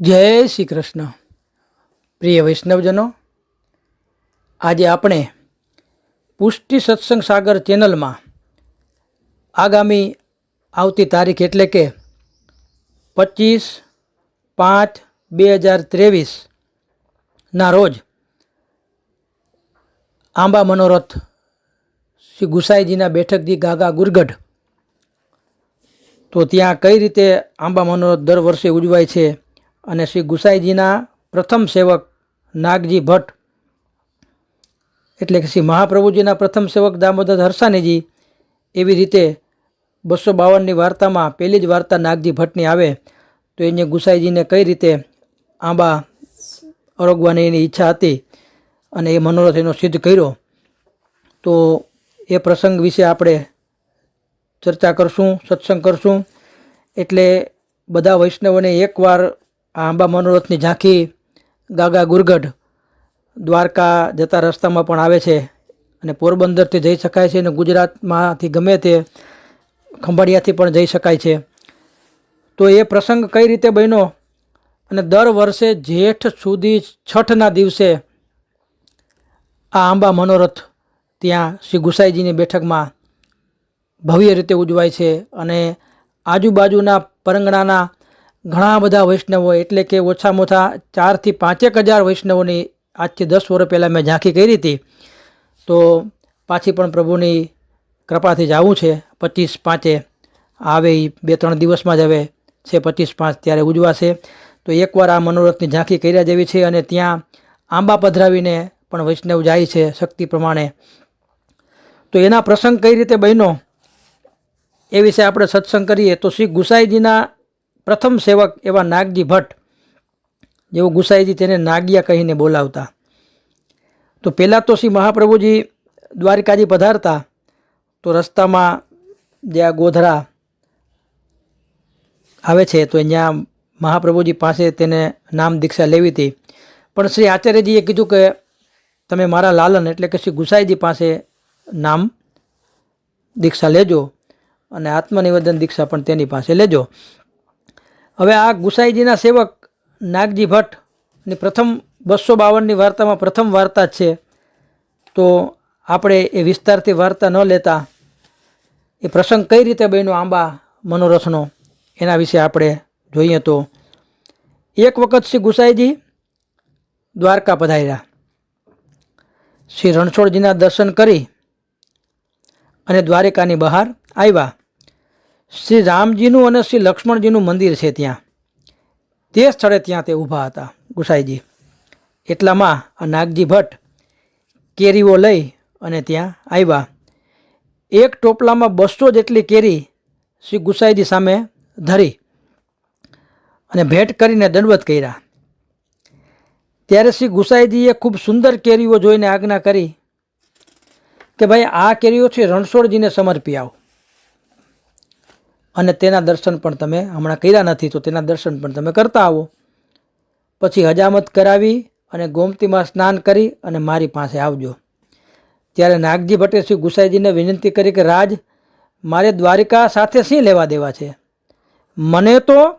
જય શ્રી કૃષ્ણ. પ્રિય વૈષ્ણવજનો, આજે આપણે પુષ્ટિ સત્સંગ સાગર ચેનલમાં આગામી આવતી તારીખ એટલે કે પચીસ પાંચ બે હજાર ત્રેવીસના રોજ આંબા મનોરથ શ્રી ગુસાઈજીના બેઠકજી ગાગા ગુરગઢ. તો ત્યાં કઈ રીતે આંબા મનોરથ દર વર્ષે ઉજવાય છે અને શ્રી ગુસાઈજીના પ્રથમ સેવક નાગજી ભટ્ટ, એટલે કે શ્રી મહાપ્રભુજીના પ્રથમ સેવક દામોદર હરસાનીજી, એવી રીતે બસો બાવનની વાર્તામાં પહેલી જ વાર્તા નાગજી ભટ્ટની આવે, તો એને ગુસાઈજીને કઈ રીતે આંબા અરોગવાની એની ઈચ્છા હતી અને એ મનોરથ એનો સિદ્ધ કર્યો. તો એ પ્રસંગ વિશે આપણે ચર્ચા કરશું, સત્સંગ કરશું. એટલે બધા વૈષ્ણવોને એકવાર આંબા મનોરથની ઝાંખી ગાગા ગુરગઢ દ્વારકા જતા રસ્તામાં પણ આવે છે અને પોરબંદરથી જઈ શકાય છે અને ગુજરાતમાંથી ગમે તે ખંભાળિયાથી પણ જઈ શકાય છે. તો એ પ્રસંગ કઈ રીતે બન્યો? અને દર વર્ષે જેઠ સુધી છઠના દિવસે આ આંબા મનોરથ ત્યાં શ્રી ગુસાઈજીની બેઠકમાં ભવ્ય રીતે ઉજવાય છે અને આજુબાજુના પરંગણાના ઘણા બધા વૈષ્ણવો એટલે કે ઓછામાં ઓછા ચારથી પાંચેક હજાર વૈષ્ણવોની આજથી દસ વર્ષ પહેલાં મેં ઝાંખી કરી હતી. તો પાછી પણ પ્રભુની કૃપાથી જવું છે. પચીસ પાંચે આવે એ બે ત્રણ દિવસમાં જ હવે છે પચીસ પાંચ ત્યારે ઉજવાશે. તો એકવાર આ મનોરથની ઝાંખી કર્યા જેવી છે અને ત્યાં આંબા પધરાવીને પણ વૈષ્ણવ જાય છે શક્તિ પ્રમાણે. તો એના પ્રસંગ કઈ રીતે બન્યો? એ વિશે આપણે સત્સંગ કરીએ તો શ્રી ગુસાઈજીના પ્રથમ સેવક એવા નાગજી ભટ્ટ જેવો ગુસાઈજી તેને નાગિયા કહીને બોલાવતા. તો પહેલાં તો શ્રી મહાપ્રભુજી દ્વારિકાજી પધારતા, તો રસ્તામાં જે આ ગોધરા આવે છે, તો અહીંયા મહાપ્રભુજી પાસે તેને નામ દીક્ષા લેવી હતી. પણ શ્રી આચાર્યજીએ કીધું કે તમે મારા લાલન એટલે કે શ્રી ગુસાઈજી પાસે નામ દીક્ષા લેજો અને આત્મનિવેદન દીક્ષા પણ તેની પાસે લેજો. હવે આ ગુસાઈજીના સેવક નાગજી ભટ્ટની પ્રથમ બસો બાવનની વાર્તામાં પ્રથમ વાર્તા છે. તો આપણે એ વિસ્તારથી વાર્તા ન લેતા. એ પ્રસંગ કઈ રીતે બન્યો આંબા મનોરથનો, એના વિશે આપણે જોઈએ તો. એક વખત શ્રી ગુસાઈજી દ્વારકા પધાર્યા. શ્રી રણછોડજીના દર્શન કરી અને દ્વારિકાની બહાર આવ્યા. શ્રી રામજીનું અને શ્રી લક્ષ્મણજીનું મંદિર છે ત્યાં. તે સ્થળે ત્યાં તે ઊભા હતા. ગુસાઈજી, એટલામાં આ નાગજી ભટ્ટ કેરીઓ લઈ અને ત્યાં આવ્યા. એક ટોપલામાં બસો જેટલી કેરી શ્રી ગુસાઈજી સામે ધરી અને ભેટ કરીને દંડવત કર્યા. ત્યારે શ્રી ગુસાઈજીએ ખૂબ સુંદર કેરીઓ જોઈને આજ્ઞા કરી કે ભાઈ, આ કેરીઓ છે રણછોડજીને સમર્પી આવો. અને તેના દર્શન પણ તમે હમણાં કર્યા નથી, તો તેના દર્શન પણ તમે કરતા આવો. પછી હજામત કરાવી અને ગોમતીમાં સ્નાન કરી અને મારી પાસે આવજો. ત્યારે નાગજી ભટ્ટે શ્રી ગુસાઈજીને વિનંતી કરી કે, રાજ, મારે દ્વારિકા સાથે શી લેવા દેવા છે. મને તો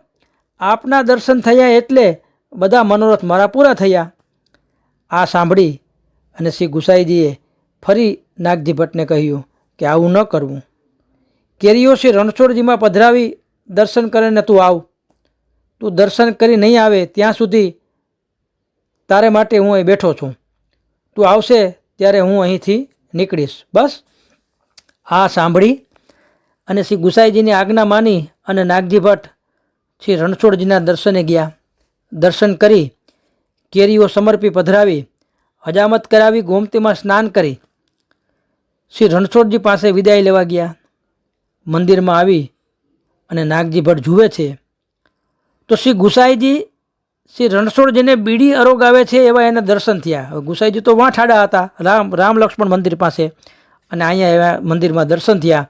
આપના દર્શન થયા એટલે બધા મનોરથ મારા પૂરા થયા. આ સાંભળી અને શ્રી ગુસાઈજીએ ફરી નાગજી ભટ્ટને કહ્યું કે, આવું ન કરવું. કેરીઓ શ્રી રણછોડજીમાં પધરાવી દર્શન કરીને તું આવ. તું દર્શન કરી નહીં આવે ત્યાં સુધી તારે માટે હું અહીં બેઠો છું. તું આવશે ત્યારે હું અહીંથી નીકળીશ. બસ. આ સાંભળી અને શ્રી ગુસાઈજીની આજ્ઞા માની અને નાગજી ભટ્ટ શ્રી રણછોડજીના દર્શને ગયા. દર્શન કરી, કેરીઓ સમર્પી પધરાવી, હજામત કરાવી ગોમતીમાં સ્નાન કરી. શ્રી રણછોડજી પાસે વિદાય લેવા ગયા. મંદિરમાં આવી અને નાગજી ભટ્ટ જુએ છે. તો શ્રી ગુસાઈજી શ્રી રણછોડજીને બીડી અરોગાવે છે એવા એના દર્શન થયા. હવે ગુસાઈજી તો વાં ઠાડા હતા. રામ રામ લક્ષ્મણ મંદિર પાસે અને અહીંયા એવા મંદિરમાં દર્શન થયા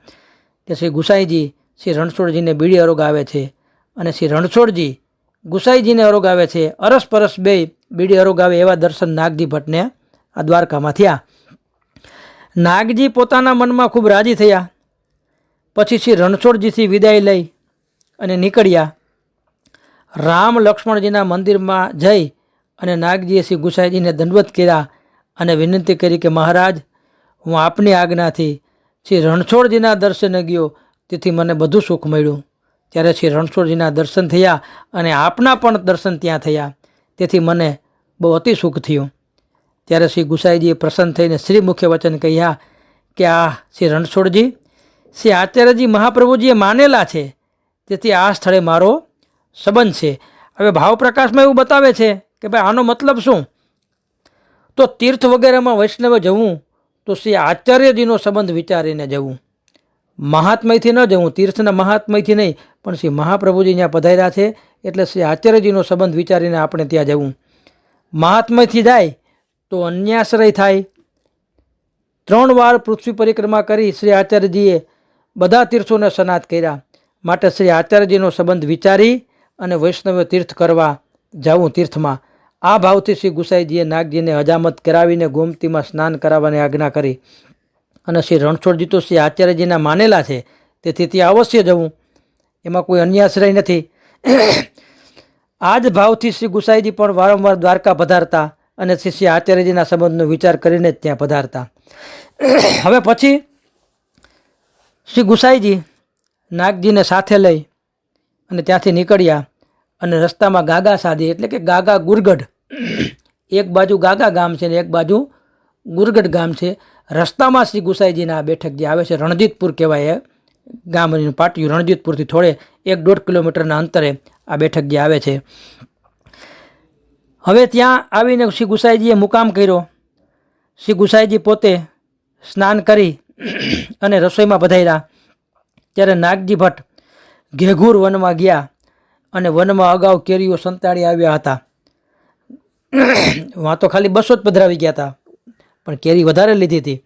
કે શ્રી ગુસાઈજી શ્રી રણછોડજીને બીડી અરોગાવે છે અને શ્રી રણછોડજી ગુસાઈજીને અરોગાવે છે. અરસ પરસ બે બીડી અરોગાવે એવા દર્શન નાગજી ભટ્ટને આ દ્વારકામાં થયા. નાગજી પોતાના મનમાં ખૂબ રાજી થયા. પછી શ્રી રણછોડજીથી વિદાય લઈ અને નીકળ્યા. રામ લક્ષ્મણજીના મંદિરમાં જઈ અને નાગજીએ શ્રી ગુસાઈજીને દંડવત કર્યા અને વિનંતી કરી કે, મહારાજ, હું આપની આજ્ઞાથી શ્રી રણછોડજીના દર્શને ગયો, તેથી મને બધું સુખ મળ્યું. ત્યારે શ્રી રણછોડજીના દર્શન થયા અને આપના પણ દર્શન ત્યાં થયા. તેથી મને બહુ અતિ સુખ થયું. ત્યારે શ્રી ગુસાઈજીએ પ્રસન્ન થઈને શ્રી મુખ્ય વચન કહ્યા કે, આ શ્રી રણછોડજી શ્રી આચાર્યજી મહાપ્રભુજીએ માનેલા છે, તેથી આ સ્થળે મારો સંબંધ છે. હવે ભાવપ્રકાશમાં એવું બતાવે છે કે ભાઈ, આનો મતલબ શું? તો તીર્થ વગેરેમાં વૈષ્ણવે જવું, તો શ્રી આચાર્યજીનો સંબંધ વિચારીને જવું. મહાત્મયથી ન જવું, તીર્થના મહાત્મયથી નહીં, પણ શ્રી મહાપ્રભુજી ત્યાં પધાર્યા છે, એટલે શ્રી આચાર્યજીનો સંબંધ વિચારીને આપણે ત્યાં જવું. મહાત્મયથી જાય, તો અન્યાશ્રય થાય. ત્રણ વાર પૃથ્વી પરિક્રમા કરી શ્રી આચાર્યજીએ બધા તીર્થોને સનાત કર્યા. માટે શ્રી આચાર્યજીનો સંબંધ વિચારી અને વૈષ્ણવે તીર્થ કરવા જવું તીર્થમાં. આ ભાવથી શ્રી ગુસાઈજીએ નાગજીને હજામત કરાવીને ગોમતીમાં સ્નાન કરાવવાની આજ્ઞા કરી. અને શ્રી રણછોડજી તો શ્રી આચાર્યજીના માનેલા છે, તેથી ત્યાં અવશ્ય જવું. એમાં કોઈ અન્યાશ્રય નથી. આ જ ભાવથી શ્રી ગુસાઈજી પણ વારંવાર દ્વારકા પધારતા અને શ્રી શ્રી આચાર્યજીના સંબંધનો વિચાર કરીને જ ત્યાં પધારતા. હવે પછી શ્રી ગુસાઈજી નાગજીને સાથે લઈ અને ત્યાંથી નીકળ્યા અને રસ્તામાં ગાગા સાધી, એટલે કે ગાગા ગુરગઢ. એક બાજુ ગાગા ગામ છે ને એક બાજુ ગુરગઢ ગામ છે. રસ્તામાં શ્રી ગુસાઈજીના બેઠક જે આવે છે, રણજીતપુર કહેવાય એ ગામનું પાટિયું, રણજીતપુરથી થોડે એક દોઢ કિલોમીટરના અંતરે આ બેઠક જે આવે છે. હવે ત્યાં આવીને શ્રી ગુસાઈજીએ મુકામ કર્યો. શ્રી ગુસાઈજી પોતે સ્નાન કરી અને રસોઈમાં પધાર્યા. ત્યારે નાગજી ભટ્ટ ઘેઘૂર વનમાં ગયા અને વનમાં અગાઉ કેરીઓ સંતાડી આવ્યા હતા. વાં તો ખાલી બસો જ પધરાવી ગયા હતા. પણ કેરી વધારે લીધી હતી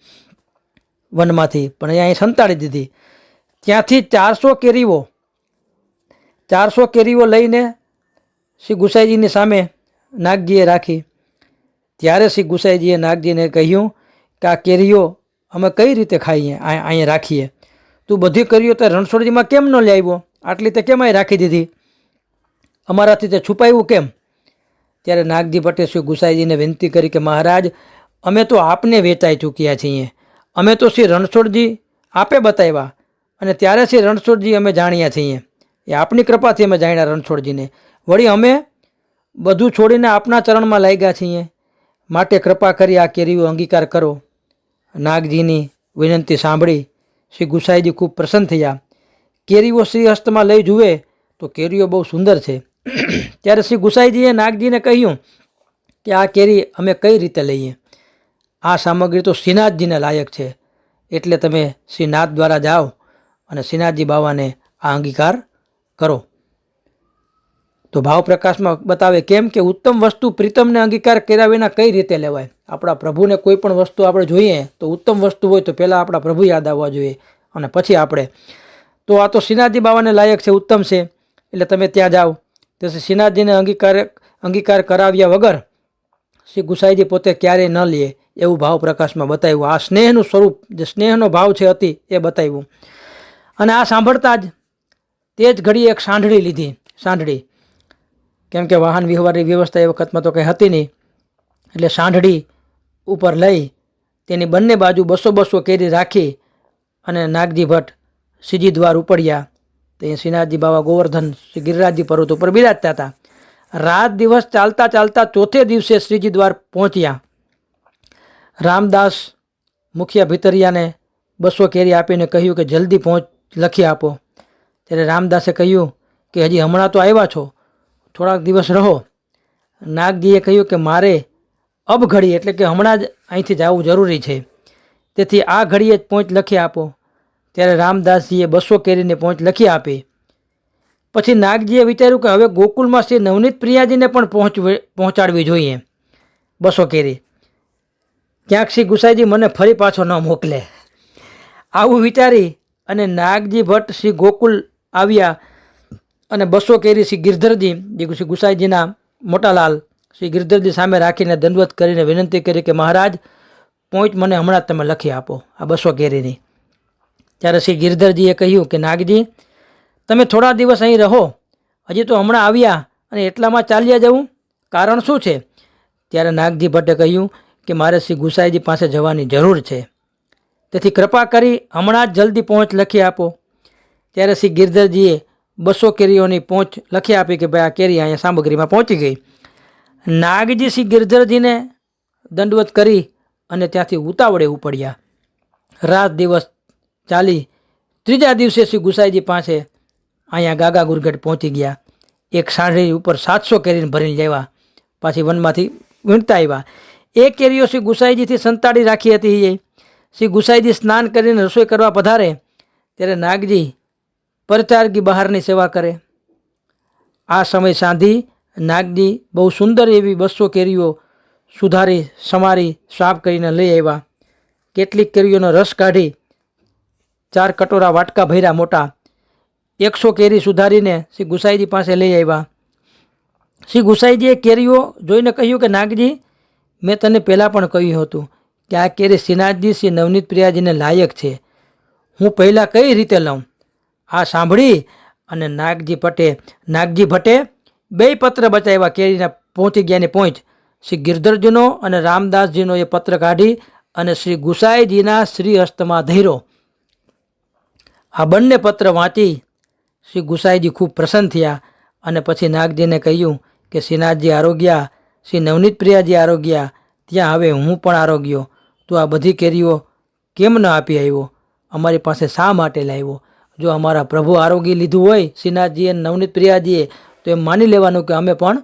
વનમાંથી. પણ અહીંયા અહીં સંતાડી દીધી. ત્યાંથી ચારસો કેરીઓ ચારસો કેરીઓ લઈને શ્રી ગુસાઈજીની સામે નાગજીએ રાખી. ત્યારે શ્રી ગુસાઈજીએ નાગજીને કહ્યું કે આ કેરીઓ અમે કઈ રીતે ખાઈએ અહીંયા રાખીએ? તું બધી કર્યું તે રણછોડજીમાં કેમ ન લાવ્યો આટલી તે કેમ અહીં રાખી દીધી? અમારાથી તે છુપાયું કેમ? ત્યારે નાગજી ભટ્ટે શ્રી ગુસાઈજીને વિનંતી કરી કે, મહારાજ, અમે તો આપને વેચાઈ ચૂક્યા છીએ. અમે તો શ્રી રણછોડજી આપે બતાવ્યા અને ત્યારે શ્રી રણછોડજી અમે જાણ્યા છીએ. એ આપની કૃપાથી અમે જાણ્યા રણછોડજીને. વળી અમે બધું છોડીને આપના ચરણમાં લાગ્યા છીએ. માટે કૃપા કરી આ કેરીઓ અંગીકાર કરો. નાગજીની વિનંતી સાંભળી શ્રી ગુસાઈજી ખૂબ પ્રસન્ન થયા. કેરીઓ શ્રી હસ્તમાં લઈ જુએ તો કેરીઓ બહુ સુંદર છે. ત્યારે શ્રી ગુસાઈજીએ નાગજીને કહ્યું કે આ કેરી અમે કઈ રીતે લઈએ? આ સામગ્રી તો શ્રીનાથજીને લાયક છે. એટલે તમે શ્રીનાથ દ્વારા જાઓ અને શ્રીનાથજી બાવાને આ અંગીકાર કરો. તો ભાવ પ્રકાશમાં બતાવે કેમ કે ઉત્તમ વસ્તુ પ્રીતમને અંગીકાર કર્યા વિના કઈ રીતે લેવાય? આપણા પ્રભુને કોઈ પણ વસ્તુ આપણે જોઈએ તો ઉત્તમ વસ્તુ હોય તો પહેલાં આપણા પ્રભુ યાદ આવવા જોઈએ અને પછી આપણે. તો આ તો શ્રીનાથજી બાવાને લાયક છે, ઉત્તમ છે. એટલે તમે ત્યાં જાઓ. તો શ્રીનાથજીને અંગીકાર અંગીકાર કરાવ્યા વગર શ્રી ગુસાઈજી પોતે ક્યારેય ન લે એવું ભાવ પ્રકાશમાં બતાવ્યું. આ સ્નેહનું સ્વરૂપ, જે સ્નેહનો ભાવ છે અતિ, એ બતાવ્યું. અને આ સાંભળતા જ તે જ ઘડીએ એક સાંઢળી લીધી. સાંઢળી. કેમ કે વાહન વ્યવહારની વ્યવસ્થા એ વખતમાં તો કંઈ હતી નહીં. એટલે સાંઢળી ઉપર લઈ તેની બંને બાજુ બસો બસો કેરી રાખી અને નાગજી ભટ્ટ શ્રીજી દ્વાર ઉપડ્યા. તે શ્રીનાથજી બાબા ગોવર્ધન શ્રી ગિરિરાજજી પર્વત ઉપર બિરાજતા હતા. રાત દિવસ ચાલતા ચાલતા ચોથે દિવસે શ્રીજી દ્વાર પહોંચ્યા. રામદાસ મુખિયા ભીતરિયાને બસો કેરી આપીને કહ્યું કે જલ્દી પહોંચ, લખી આપો. ત્યારે રામદાસે કહ્યું કે હજી હમણાં તો આવ્યા છો. થોડાક દિવસ રહો. નાગજીએ કહ્યું કે મારે અબ ઘડી એટલે કે હમણાં જ અહીંથી જવું જરૂરી છે. તેથી આ ઘડીએ જ પહોંચ લખી આપો. ત્યારે રામદાસજીએ બસો કેરીને પહોંચ લખી આપી. પછી નાગજીએ વિચાર્યું કે હવે ગોકુલમાં શ્રી નવનીત પ્રિયાજીને પણ પહોંચ પહોંચાડવી જોઈએ. બસો કેરી. ક્યાંક શ્રી ગુસાઈજી મને ફરી પાછો ન મોકલે. આવું વિચારી અને નાગજી ભટ્ટ શ્રી ગોકુલ આવ્યા અને બસો કેરી શ્રી ગિરધરજી, જે શ્રી ગુસાઈજીના મોટાલાલ શ્રી ગિરધરજી સામે રાખીને દંડવત કરીને વિનંતી કરી કે મહારાજ પોઈન્ટ મને હમણાં તમે લખી આપો આ બસો કેરીની. ત્યારે શ્રી ગિરધરજીએ કહ્યું કે નાગજી, તમે થોડા દિવસ અહીં રહો, હજી તો હમણાં આવ્યા અને એટલામાં ચાલ્યા જવું? કારણ શું છે? ત્યારે નાગજી ભટ્ટે કહ્યું કે મારે શ્રી ગુસાઈજી પાસે જવાની જરૂર છે. તેથી કૃપા કરી હમણાં જ જલ્દી પહોંચ લખી આપો. ત્યારે શ્રી ગિરધરજીએ બસો કેરીઓની પહોંચ લખી આપી કે ભાઈ આ કેરી અહીંયા સામગ્રીમાં પહોંચી ગઈ. નાગજી શ્રી ગિરધરજીને દંડવત કરી અને ત્યાંથી ઉતાવળે ઉપડ્યા. રાત દિવસ ચાલી. ત્રીજા દિવસે શ્રી ગુસાઈજી પાસે અહીંયા ગાગા ગુરગઢ પહોંચી ગયા. એક સાંઢળી ઉપર સાતસો કેરીને ભરીને લેવા. પાછી વનમાંથી વીણતા આવ્યા. એ કેરીઓ શ્રી ગુસાઈજીથી સંતાડી રાખી હતી એ. શ્રી ગુસાઈજી સ્નાન કરીને રસોઈ કરવા પધારે. ત્યારે નાગજી પરચારગી બહારની સેવા કરે. આ સમય સાંધી નાગજી બહુ સુંદર એવી બસો કેરીઓ સુધારી, સમારી, સાફ કરીને લઈ આવ્યા. કેટલીક કેરીઓનો રસ કાઢી ચાર કટોરા વાટકા ભર્યા મોટા. એકસો કેરી સુધારીને શ્રી ગુસાઈજી પાસે લઈ આવ્યા. શ્રી ગુસાઈજીએ કેરીઓ જોઈને કહ્યું કે, નાગજી, મેં તને પહેલાં પણ કહ્યું હતું કે આ કેરી શ્રીનાથજી, શ્રી નવનીત પ્રિયાજીને લાયક છે. હું પહેલાં કઈ રીતે લઉં? આ સાંભળી અને નાગજી ભટ્ટે નાગજી ભટ્ટે બે પત્ર બચાવ્યા. કેરીના પહોંચી ગયાની પહોંચ શ્રી ગિરધરજીનો અને રામદાસજીનો એ પત્ર કાઢી અને શ્રી ગુસાઈજીના શ્રી હસ્તમાં ધૈરો આ બંને પત્ર વાંચી શ્રી ગુસાઈજી ખૂબ પ્રસન્ન થયા અને પછી નાગજીને કહ્યું કે શ્રીનાથજી આરોગ્યા, શ્રી નવનીત પ્રિયાજી આરોગ્યા, ત્યાં હવે હું પણ આરોગ્યો. તું આ બધી કેરીઓ કેમ ન આપી આવ્યો? અમારી પાસે શા માટે લાવ્યો? જો અમારા પ્રભુ આરોગ્ય લીધું હોય શ્રીનાથજીએ નવનીત પ્રિયાજીએ, તો એ માની લેવાનું કે અમે પણ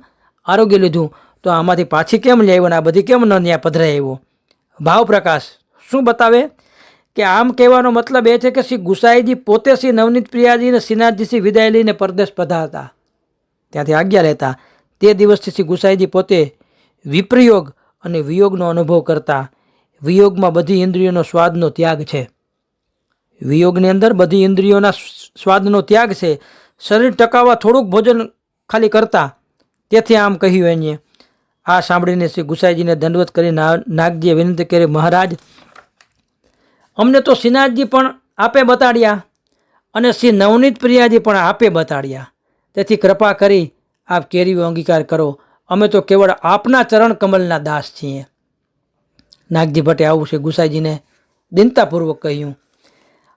આરોગ્ય લીધું. તો આમાંથી પાછી કેમ આવ્યો ને આ બધી કેમ ન ત્યાં પધરાઈ આવ્યો? ભાવ પ્રકાશ, શું બતાવે? કે આમ કહેવાનો મતલબ એ છે કે શ્રી ગુસાઈજી પોતે શ્રી નવનીત પ્રિયાજી અને શ્રી વિદાય લઈને પરદેશ પધારતા. ત્યાંથી આજ્ઞા લેતા. તે દિવસથી શ્રી ગુસાઈજી પોતે વિપ્રયોગ અને વિયોગનો અનુભવ કરતા. વિયોગમાં બધી ઇન્દ્રિયોનો સ્વાદનો ત્યાગ છે. વિયોગની અંદર બધી ઇન્દ્રિયોના સ્વાદનો ત્યાગ છે. શરીર ટકાવવા થોડુંક ભોજન ખાલી કરતા. તેથી આમ કહ્યું એને આ સાંભળીને શ્રી ગુસાઈજીને દંડવત કરી નાગજીએ વિનંતી કરી, મહારાજ, અમને તો શ્રીનાથજી પણ આપે બતાડ્યા અને શ્રી નવનીત પ્રિયાજી પણ આપે બતાડ્યા. તેથી કૃપા કરી આપ કેરીઓ અંગીકાર કરો. અમે તો કેવળ આપના ચરણ કમલના દાસ છીએ. નાગજી ભટ્ટે આવું છે ગુસાઈજીને દિનતાપૂર્વક કહ્યું.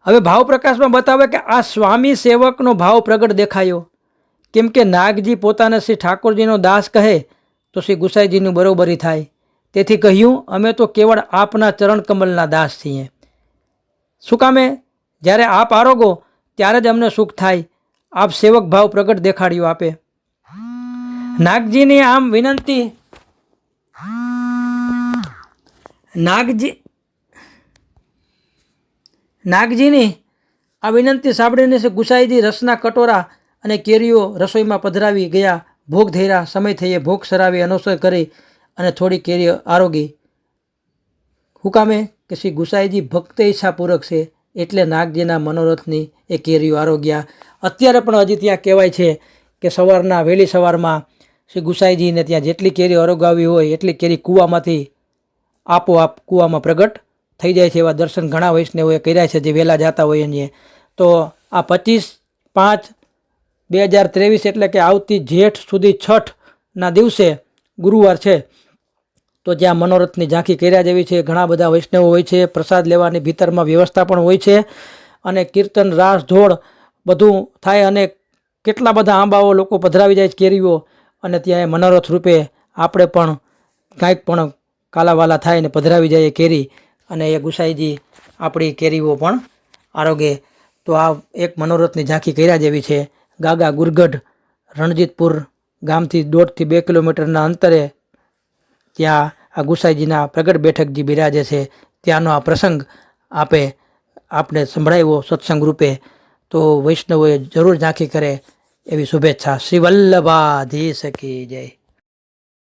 હવે ભાવ પ્રકાશમાં બતાવે કે આ સ્વામી સેવકનો ભાવ પ્રગટ દેખાયો. કેમ કે નાગજી પોતાને શ્રી ઠાકોરજીનો દાસ કહે, તો શ્રી ગુસાઈજીનું બરોબરી થાય. તેથી કહ્યું, અમે તો કેવળ આપના ચરણ કમલના દાસ છીએ. શું કામે? જ્યારે આપ આરોગો, ત્યારે જ અમને સુખ થાય. આપ સેવક ભાવ પ્રગટ દેખાડ્યો આપે. નાગજીની આમ વિનંતી. નાગજી નાગજીની આ વિનંતી સાંભળીને છે ગુસાઈજી રસના કટોરા અને કેરીઓ રસોઈમાં પધરાવી ગયા. ભોગ ધૈરા સમય થઈએ ભોગ સરાવી અનુસર કરી અને થોડી કેરી આરોગી. હુકામે કે શ્રી ગુસાઈજી ભક્ત ઈચ્છાપૂર્વક છે એટલે નાગજીના મનોરથની એ કેરીઓ આરોગ્યા. અત્યારે પણ હજી ત્યાં કહેવાય છે કે સવારના વહેલી સવારમાં શ્રી ગુસાઈજીને ત્યાં જેટલી કેરી આરોગાવી હોય એટલી કેરી કૂવામાંથી આપોઆપ કૂવામાં પ્રગટ થઈ જાય છે એવા દર્શન ઘણા વૈષ્ણવોએ કર્યા છે, જે વહેલા જતા હોય એને તો આ પચીસ પાંચ બે હજાર ત્રેવીસ એટલે કે આવતી જેઠ સુધી છઠના દિવસે ગુરુવાર છે. તો જ્યાં મનોરથની ઝાંખી કર્યા જેવી છે, ઘણા બધા વૈષ્ણવો હોય છે, પ્રસાદ લેવાની ભીતરમાં વ્યવસ્થા પણ હોય છે અને કીર્તન, રાસ ધોળ બધું થાય અને કેટલા બધા આંબાઓ લોકો પધરાવી જાય કેરીઓ અને ત્યાં મનોરથ રૂપે આપણે પણ કાંઈક પણ કાલાવાલા થાય ને પધરાવી જાય એ કેરી. અને એ ગુસાઈજી આપણી કેરીઓ પણ આરોગે. તો આ એક મનોરથની ઝાંખી કર્યા જેવી છે. ગાગા ગુરગઢ, રણજીતપુર ગામથી દોઢથી બે કિલોમીટરના અંતરે ત્યાં આ ગુસાઈજીના પ્રગટ બેઠકજી બિરાજે છે. ત્યાંનો આ પ્રસંગ આપે આપણે સંભળાવ્યો સત્સંગ રૂપે. તો વૈષ્ણવોએ જરૂર ઝાંખી કરે એવી શુભેચ્છા. શ્રી વલ્લભાધીશ કી જય.